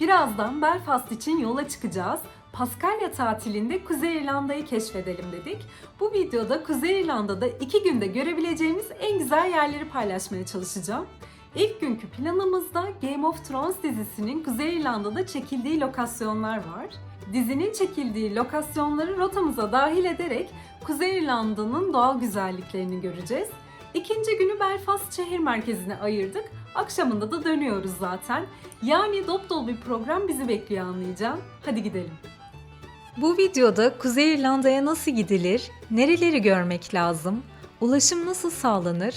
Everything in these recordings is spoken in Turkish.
Birazdan Belfast için yola çıkacağız. Paskalya tatilinde Kuzey İrlanda'yı keşfedelim dedik. Bu videoda Kuzey İrlanda'da iki günde görebileceğimiz en güzel yerleri paylaşmaya çalışacağım. İlk günkü planımızda Game of Thrones dizisinin Kuzey İrlanda'da çekildiği lokasyonlar var. Dizinin çekildiği lokasyonları rotamıza dahil ederek Kuzey İrlanda'nın doğal güzelliklerini göreceğiz. İkinci günü Belfast şehir merkezine ayırdık. Akşamında da dönüyoruz zaten. Yani dop dolu bir program bizi bekliyor anlayacağım. Hadi gidelim. Bu videoda Kuzey İrlanda'ya nasıl gidilir, nereleri görmek lazım, ulaşım nasıl sağlanır,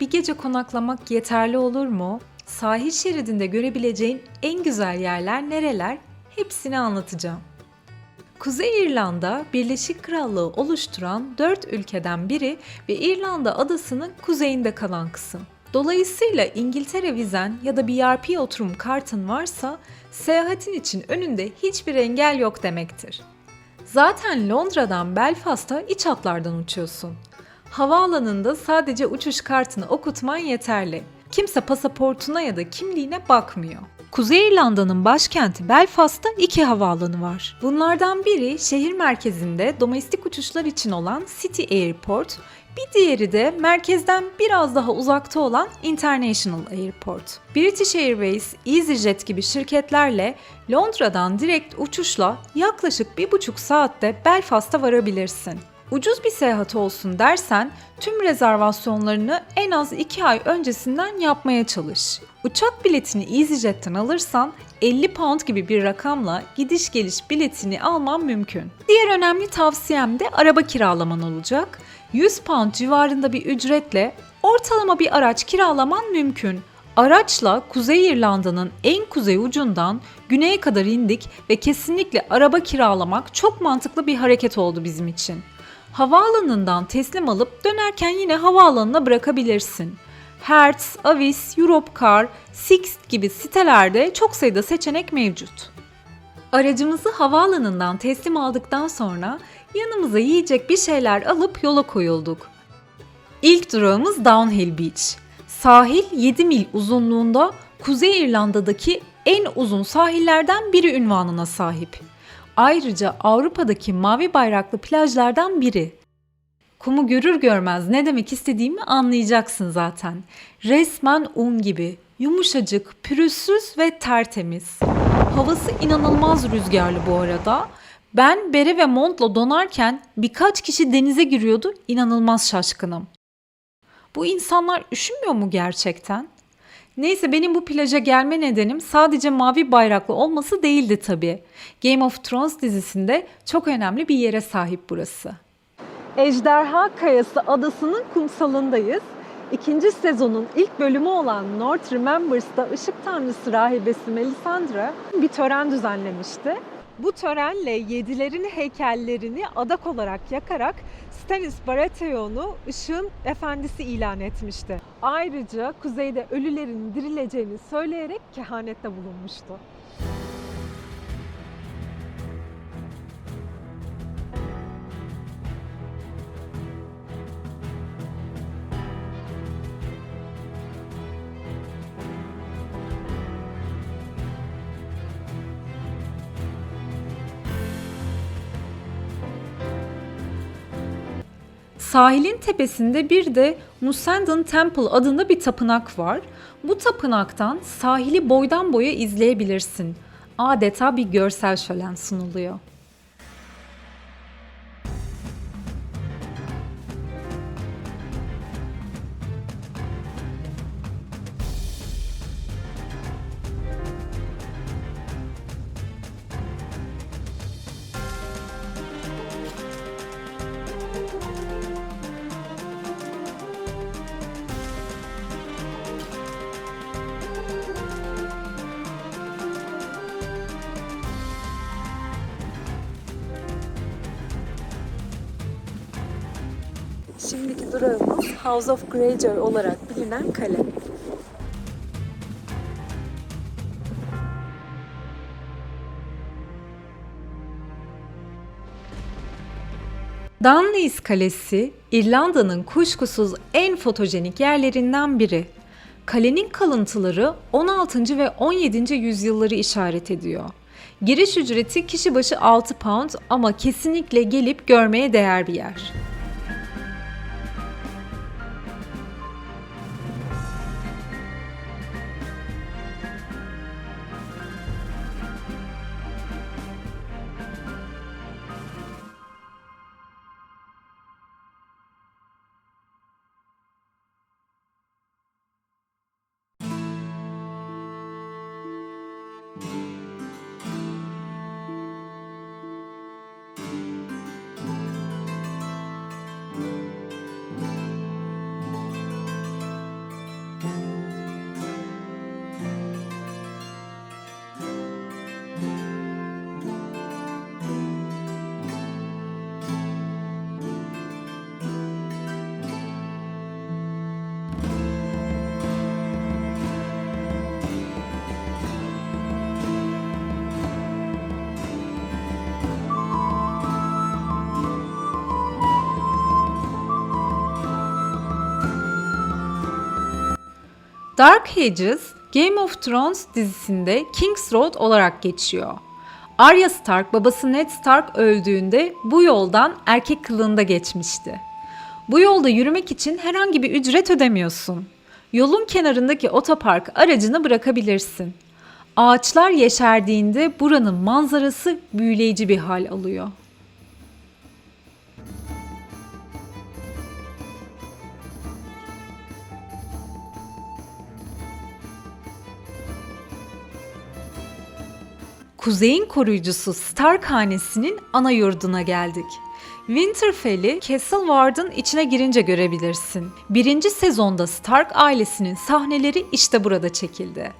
bir gece konaklamak yeterli olur mu, sahil şeridinde görebileceğin en güzel yerler nereler hepsini anlatacağım. Kuzey İrlanda, Birleşik Krallığı oluşturan dört ülkeden biri ve İrlanda adasının kuzeyinde kalan kısım. Dolayısıyla İngiltere vizen ya da BRP oturum kartın varsa seyahatin için önünde hiçbir engel yok demektir. Zaten Londra'dan Belfast'a iç hatlardan uçuyorsun. Havaalanında sadece uçuş kartını okutman yeterli. Kimse pasaportuna ya da kimliğine bakmıyor. Kuzey İrlanda'nın başkenti Belfast'ta iki havaalanı var. Bunlardan biri şehir merkezinde domestik uçuşlar için olan City Airport, bir diğeri de merkezden biraz daha uzakta olan International Airport. British Airways, EasyJet gibi şirketlerle Londra'dan direkt uçuşla yaklaşık bir buçuk saatte Belfast'a varabilirsin. Ucuz bir seyahat olsun dersen tüm rezervasyonlarını en az 2 ay öncesinden yapmaya çalış. Uçak biletini EasyJet'ten alırsan 50 pound gibi bir rakamla gidiş geliş biletini alman mümkün. Diğer önemli tavsiyem de araba kiralaman olacak. 100 pound civarında bir ücretle ortalama bir araç kiralaman mümkün. Araçla Kuzey İrlanda'nın en kuzey ucundan güneye kadar indik ve kesinlikle araba kiralamak çok mantıklı bir hareket oldu bizim için. Havaalanından teslim alıp dönerken yine havaalanına bırakabilirsin. Hertz, Avis, Europcar, Sixt gibi sitelerde çok sayıda seçenek mevcut. Aracımızı havaalanından teslim aldıktan sonra yanımıza yiyecek bir şeyler alıp yola koyulduk. İlk durağımız Downhill Beach. Sahil 7 mil uzunluğunda Kuzey İrlanda'daki en uzun sahillerden biri ünvanına sahip. Ayrıca Avrupa'daki mavi bayraklı plajlardan biri. Kumu görür görmez ne demek istediğimi anlayacaksın zaten. Resmen un gibi, yumuşacık, pürüzsüz ve tertemiz. Havası inanılmaz rüzgarlı bu arada. Ben bere ve montla donarken birkaç kişi denize giriyordu, inanılmaz şaşkınım. Bu insanlar üşümüyor mu gerçekten? Neyse benim bu plaja gelme nedenim sadece mavi bayraklı olması değildi tabii. Game of Thrones dizisinde çok önemli bir yere sahip burası. Ejderha Kayası adasının kumsalındayız. İkinci sezonun ilk bölümü olan North Remembers'ta ışık tanrısı rahibesi Melisandre bir tören düzenlemişti. Bu törenle yedilerin heykellerini adak olarak yakarak Stannis Baratheon'u ışığın efendisi ilan etmişti. Ayrıca kuzeyde ölülerin dirileceğini söyleyerek kehanette bulunmuştu. Sahilin tepesinde bir de Musandon Temple adında bir tapınak var. Bu tapınaktan sahili boydan boya izleyebilirsin. Adeta bir görsel şölen sunuluyor. Şimdiki durağımız House of Greyjoy olarak bilinen kale. Dunlees Kalesi, İrlanda'nın kuşkusuz en fotojenik yerlerinden biri. Kalenin kalıntıları 16. ve 17. yüzyılları işaret ediyor. Giriş ücreti kişi başı 6 pound ama kesinlikle gelip görmeye değer bir yer. Dark Ages, Game of Thrones dizisinde King's Road olarak geçiyor. Arya Stark babası Ned Stark öldüğünde bu yoldan erkek kılığında geçmişti. Bu yolda yürümek için herhangi bir ücret ödemiyorsun. Yolun kenarındaki otopark aracını bırakabilirsin. Ağaçlar yeşerdiğinde buranın manzarası büyüleyici bir hal alıyor. Kuzey'in koruyucusu Stark hanesinin ana yurduna geldik. Winterfell'i Castle Ward'ın içine girince görebilirsin. Birinci sezonda Stark ailesinin sahneleri işte burada çekildi.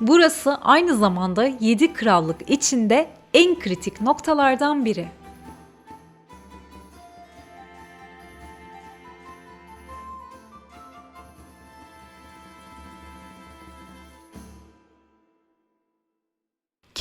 Burası aynı zamanda 7 krallık içinde en kritik noktalardan biri.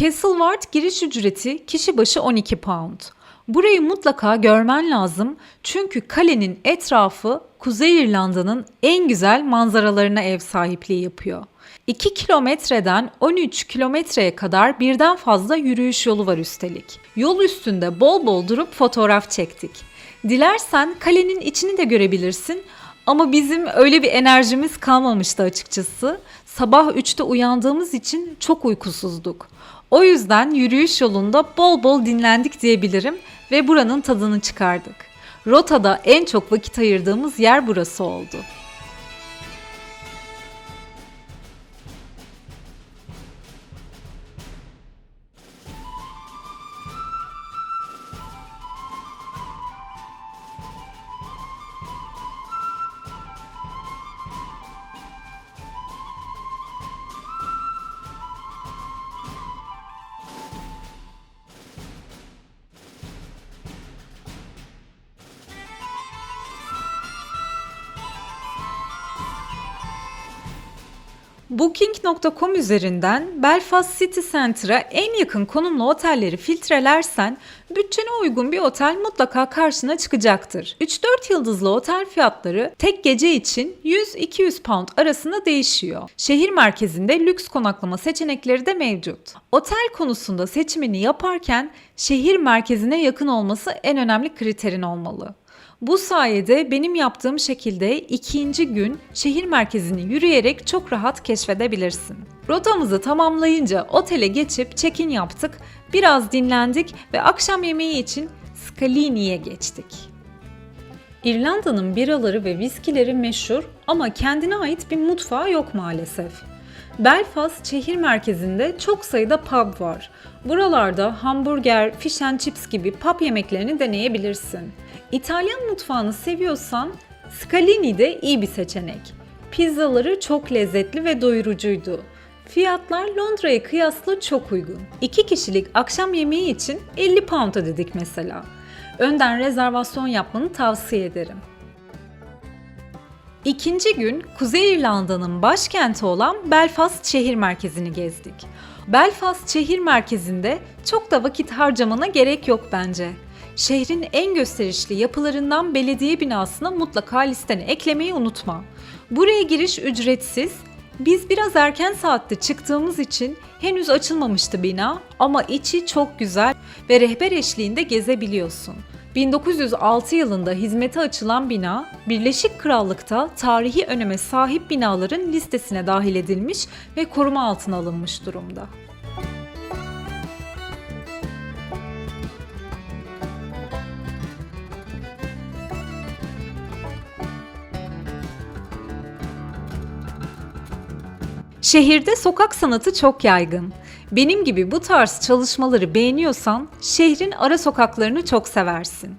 Castle Ward giriş ücreti kişi başı 12 pound. Burayı mutlaka görmen lazım çünkü kalenin etrafı Kuzey İrlanda'nın en güzel manzaralarına ev sahipliği yapıyor. 2 kilometreden 13 kilometreye kadar birden fazla yürüyüş yolu var üstelik. Yol üstünde bol bol durup fotoğraf çektik. Dilersen kalenin içini de görebilirsin ama bizim öyle bir enerjimiz kalmamıştı açıkçası. Sabah 3'te uyandığımız için çok uykusuzduk. O yüzden yürüyüş yolunda bol bol dinlendik diyebilirim ve buranın tadını çıkardık. Rotada en çok vakit ayırdığımız yer burası oldu. Booking.com üzerinden Belfast City Centre'a en yakın konumlu otelleri filtrelersen bütçene uygun bir otel mutlaka karşına çıkacaktır. 3-4 yıldızlı otel fiyatları tek gece için 100-200 pound arasında değişiyor. Şehir merkezinde lüks konaklama seçenekleri de mevcut. Otel konusunda seçimini yaparken şehir merkezine yakın olması en önemli kriterin olmalı. Bu sayede benim yaptığım şekilde ikinci gün şehir merkezini yürüyerek çok rahat keşfedebilirsin. Rotamızı tamamlayınca otele geçip check-in yaptık, biraz dinlendik ve akşam yemeği için Scalini'ye geçtik. İrlanda'nın biraları ve viskileri meşhur ama kendine ait bir mutfağı yok maalesef. Belfast şehir merkezinde çok sayıda pub var. Buralarda hamburger, fish and chips gibi pub yemeklerini deneyebilirsin. İtalyan mutfağını seviyorsan Scalini de iyi bir seçenek. Pizzaları çok lezzetli ve doyurucuydu. Fiyatlar Londra'ya kıyasla çok uygun. 2 kişilik akşam yemeği için 50 pound ödedik mesela. Önden rezervasyon yapmanı tavsiye ederim. İkinci gün Kuzey İrlanda'nın başkenti olan Belfast şehir merkezini gezdik. Belfast şehir merkezinde çok da vakit harcamana gerek yok bence. Şehrin en gösterişli yapılarından belediye binasına mutlaka listene eklemeyi unutma. Buraya giriş ücretsiz, Biz biraz erken saatte çıktığımız için henüz açılmamıştı bina ama içi çok güzel ve rehber eşliğinde gezebiliyorsun. 1906 yılında hizmete açılan bina, Birleşik Krallık'ta tarihi öneme sahip binaların listesine dahil edilmiş ve koruma altına alınmış durumda. Şehirde sokak sanatı çok yaygın. Benim gibi bu tarz çalışmaları beğeniyorsan şehrin ara sokaklarını çok seversin.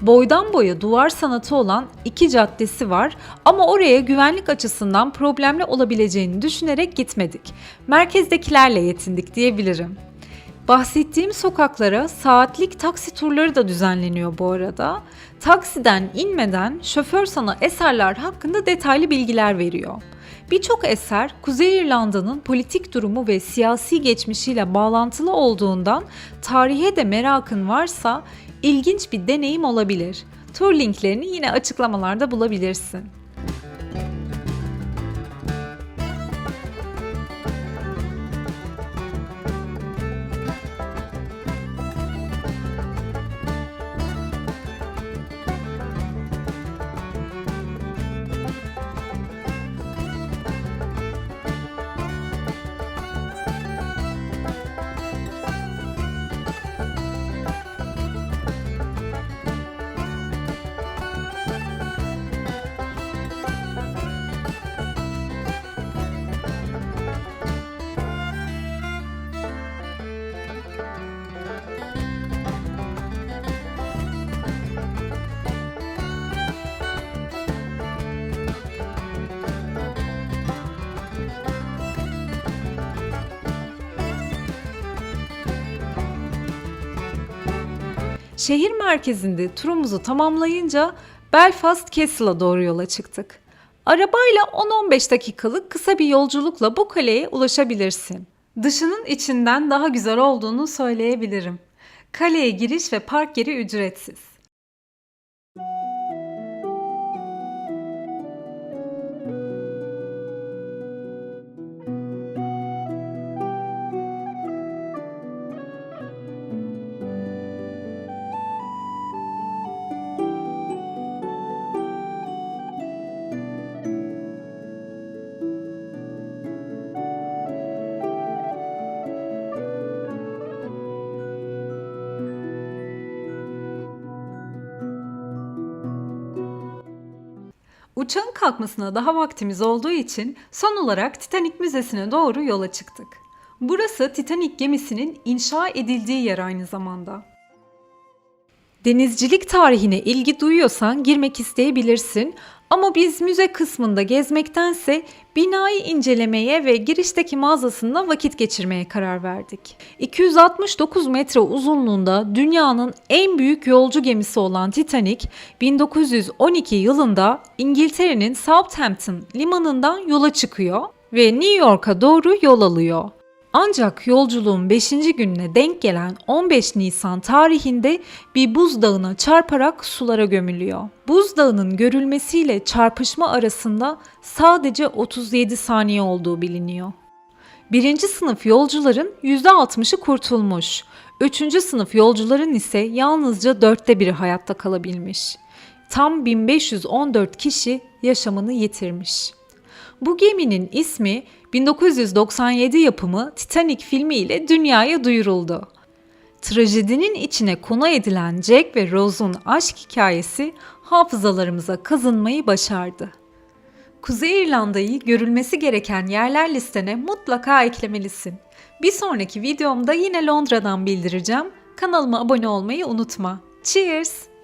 Boydan boya duvar sanatı olan iki caddesi var ama oraya güvenlik açısından problemli olabileceğini düşünerek gitmedik. Merkezdekilerle yetindik diyebilirim. Bahsettiğim sokaklara saatlik taksi turları da düzenleniyor bu arada. Taksiden inmeden şoför sana eserler hakkında detaylı bilgiler veriyor. Birçok eser Kuzey İrlanda'nın politik durumu ve siyasi geçmişiyle bağlantılı olduğundan tarihe de merakın varsa ilginç bir deneyim olabilir. Tur linklerini yine açıklamalarda bulabilirsin. Şehir merkezinde turumuzu tamamlayınca Belfast Castle'a doğru yola çıktık. Arabayla 10-15 dakikalık kısa bir yolculukla bu kaleye ulaşabilirsin. Dışının içinden daha güzel olduğunu söyleyebilirim. Kaleye giriş ve park yeri ücretsiz. Uçağın kalkmasına daha vaktimiz olduğu için son olarak Titanic Müzesi'ne doğru yola çıktık. Burası Titanic gemisinin inşa edildiği yer aynı zamanda. Denizcilik tarihine ilgi duyuyorsan girmek isteyebilirsin ama biz müze kısmında gezmektense binayı incelemeye ve girişteki mağazasında vakit geçirmeye karar verdik. 269 metre uzunluğunda dünyanın en büyük yolcu gemisi olan Titanic 1912 yılında İngiltere'nin Southampton limanından yola çıkıyor ve New York'a doğru yol alıyor. Ancak yolculuğun 5. gününe denk gelen 15 Nisan tarihinde bir buzdağına çarparak sulara gömülüyor. Buzdağının görülmesiyle çarpışma arasında sadece 37 saniye olduğu biliniyor. Birinci sınıf yolcuların %60'ı kurtulmuş. Üçüncü sınıf yolcuların ise yalnızca dörtte biri hayatta kalabilmiş. Tam 1514 kişi yaşamını yitirmiş. Bu geminin ismi 1997 yapımı Titanic filmi ile dünyaya duyuruldu. Trajedinin içine konu edilen Jack ve Rose'un aşk hikayesi hafızalarımıza kazınmayı başardı. Kuzey İrlanda'yı görülmesi gereken yerler listene mutlaka eklemelisin. Bir sonraki videomda yine Londra'dan bildireceğim. Kanalıma abone olmayı unutma. Cheers!